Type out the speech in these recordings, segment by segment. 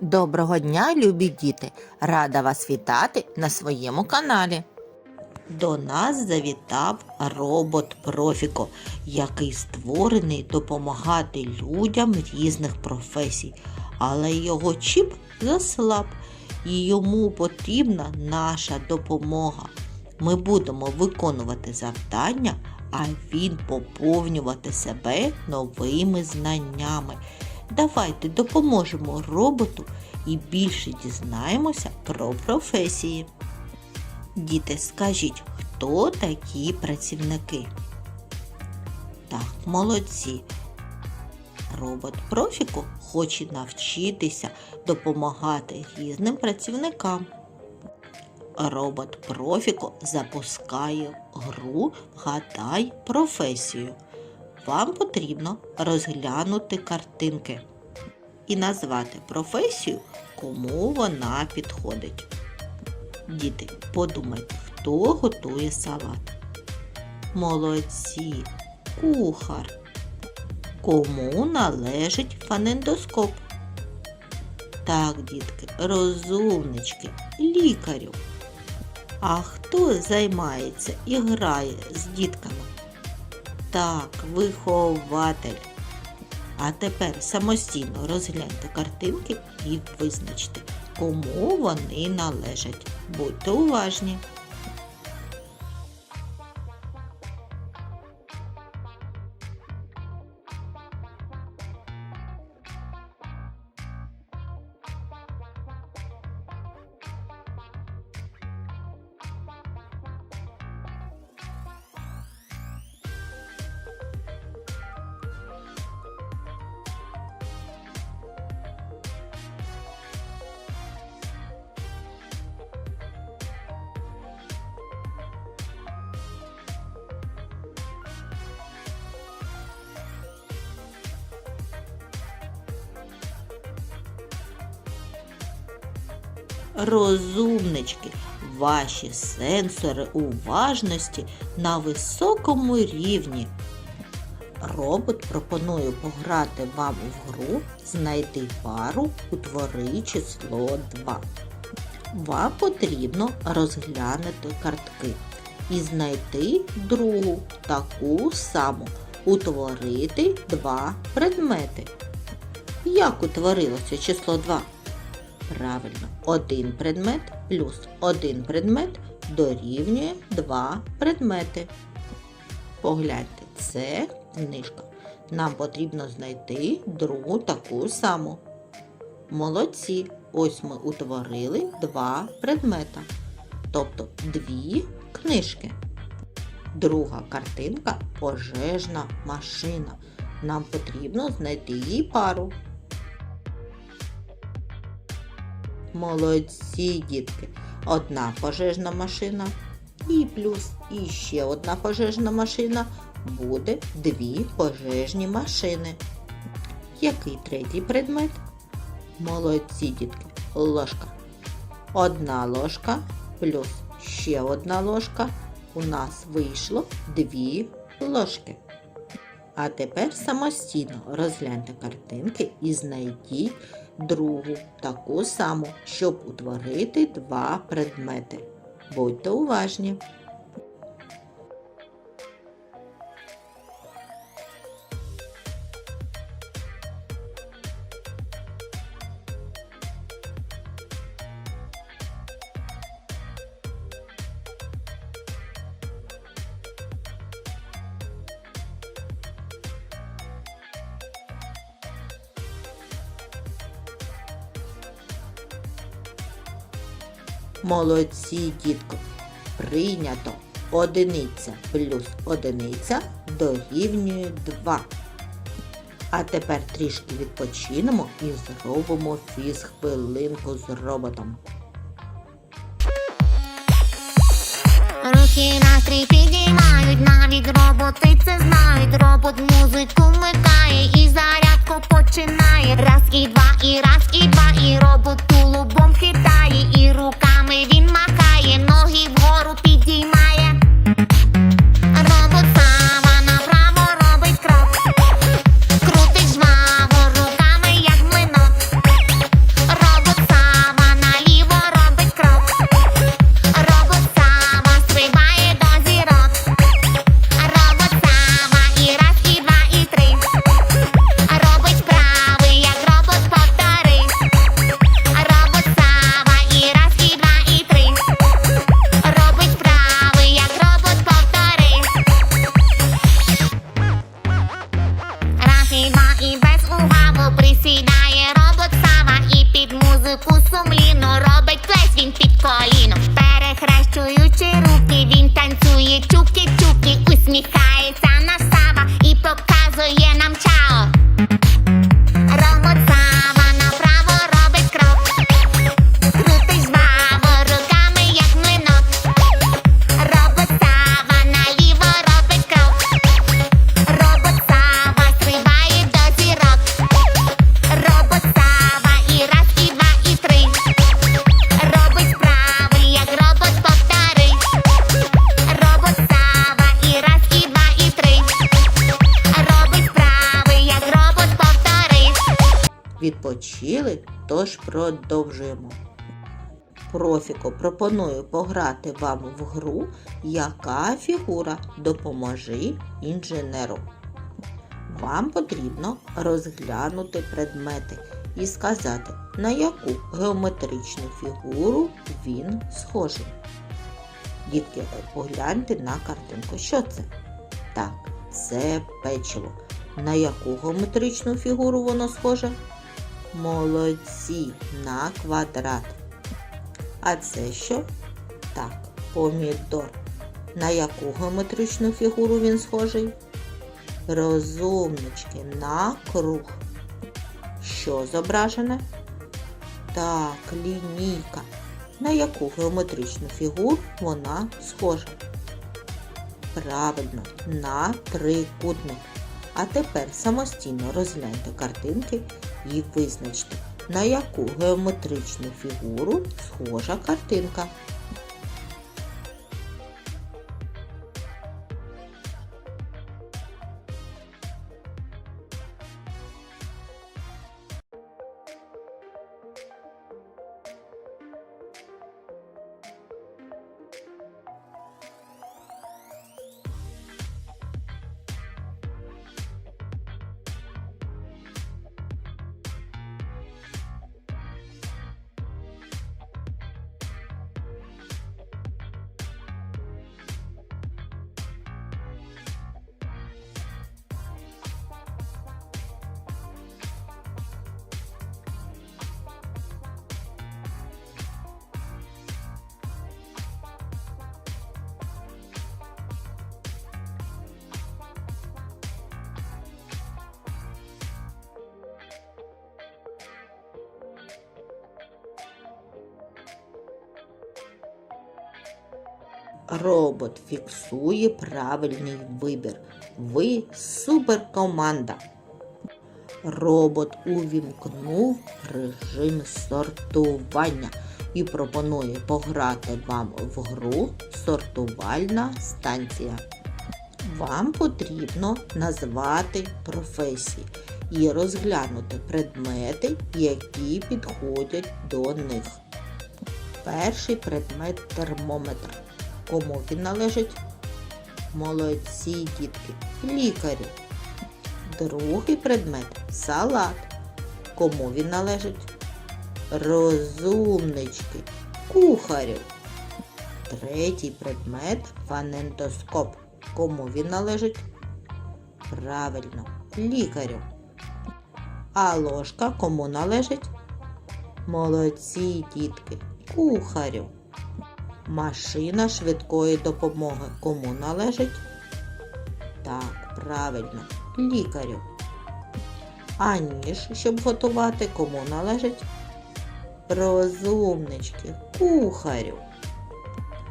Доброго дня, любі діти! Рада вас вітати на своєму каналі. До нас завітав робот Профіко, який створений допомагати людям різних професій, але його чіп заслаб і йому потрібна наша допомога. Ми будемо виконувати завдання, а він поповнювати себе новими знаннями. Давайте допоможемо роботу і більше дізнаємося про професії. Діти, скажіть, хто такі працівники? Так, молодці. Робот Профіку хоче навчитися допомагати різним працівникам. Робот Профіко запускає гру Вгадай професію. Вам потрібно розглянути картинки і назвати професію, кому вона підходить. Діти, подумайте, хто готує салат. Молодці, кухар. Кому належить фанендоскоп? Так, дітки, розумнички, лікарю. А хто займається і грає з дітками? Так, вихователь. А тепер самостійно розгляньте картинки і визначте, кому вони належать. Будьте уважні. Розумнички, ваші сенсори уважності на високому рівні. Робот пропонує пограти вам в гру Знайди пару, утвори число 2. Вам потрібно розглянути картки і знайти другу таку саму, утворити два предмети. Як утворилося число 2? Правильно, один предмет плюс один предмет дорівнює два предмети. Погляньте, це книжка. Нам потрібно знайти другу таку саму. Молодці. Ось ми утворили два предмета. Тобто дві книжки. Друга картинка пожежна машина. Нам потрібно знайти її пару. Молодці, дітки. Одна пожежна машина і плюс і ще одна пожежна машина буде дві пожежні машини. Який третій предмет? Молодці, дітки. Ложка. Одна ложка плюс ще одна ложка. У нас вийшло дві ложки. А тепер самостійно розгляньте картинки і знайдіть другу таку саму, щоб утворити два предмети. Будьте уважні. Молодці, дітко. Прийнято. Одиниця плюс одиниця дорівнює 2. А тепер трішки відпочинемо і зробимо фіз-хвилинку з роботом. Руки настрій підіймають, навіть роботи це знають. Робот музику вмикає і зарядку починає. Раз і два, і раз, і два, і робот тулубом хитає, тож продовжуємо. Профіко пропоную пограти вам в гру Яка фігура допоможи інженеру. Вам потрібно розглянути предмети і сказати, на яку геометричну фігуру він схожий. Дітки, погляньте на картинку. Що це? Так, це печиво. На яку геометричну фігуру воно схоже? Молодці на квадрат. А це що? Так, помідор. На яку геометричну фігуру він схожий? Розумнички на круг. Що зображене? Так, лінійка. На яку геометричну фігуру вона схожа? Правильно, на трикутник. А тепер самостійно розгляньте картинки і визначте, на яку геометричну фігуру схожа картинка. Робот фіксує правильний вибір. Ви суперкоманда. Робот увімкнув режим сортування і пропонує пограти вам в гру Сортувальна станція. Вам потрібно назвати професії і розглянути предмети, які підходять до них. Перший предмет термометр. Кому він належить? Молодці дітки, лікарю. Другий предмет салат. Кому він належить? Розумнички, кухарю. Третій предмет фанентоскоп. Кому він належить? Правильно, лікарю. А ложка кому належить? Молодці дітки, кухарю. Машина швидкої допомоги кому належить? Так, правильно, лікарю. А ніж, щоб готувати, кому належить? Розумнички, кухарю.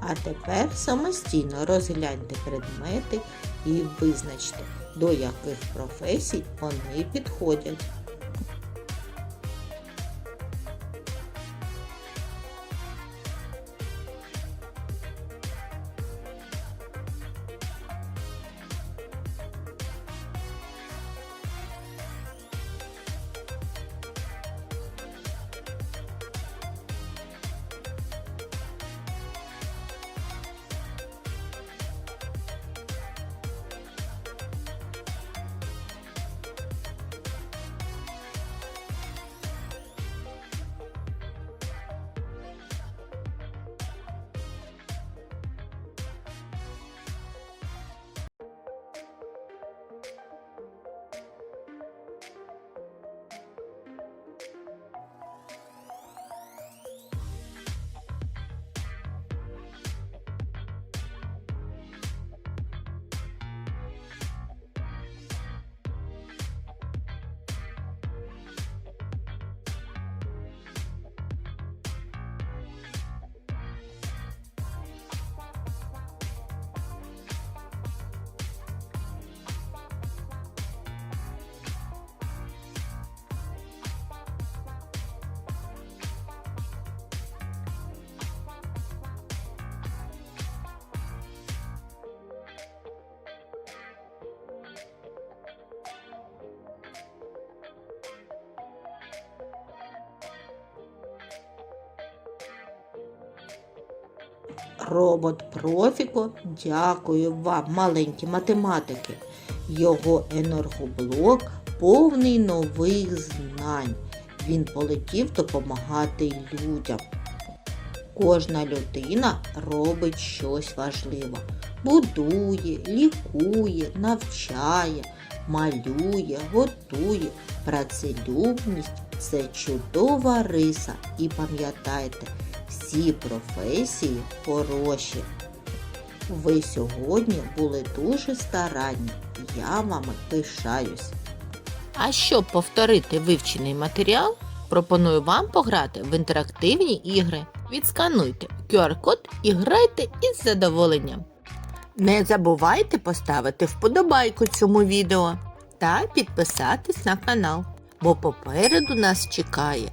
А тепер самостійно розгляньте предмети і визначте, до яких професій вони підходять. Робот Профіко дякує вам, маленькі математики. Його енергоблок повний нових знань. Він полетів допомагати людям. Кожна людина робить щось важливе. Будує, лікує, навчає, малює, готує. Працелюбність це чудова риса. І пам'ятайте, всі професії хороші. Ви сьогодні були дуже старанні. Я вами пишаюсь. А щоб повторити вивчений матеріал, пропоную вам пограти в інтерактивні ігри. Відскануйте QR-код і грайте із задоволенням. Не забувайте поставити вподобайку цьому відео та підписатись на канал, бо попереду нас чекає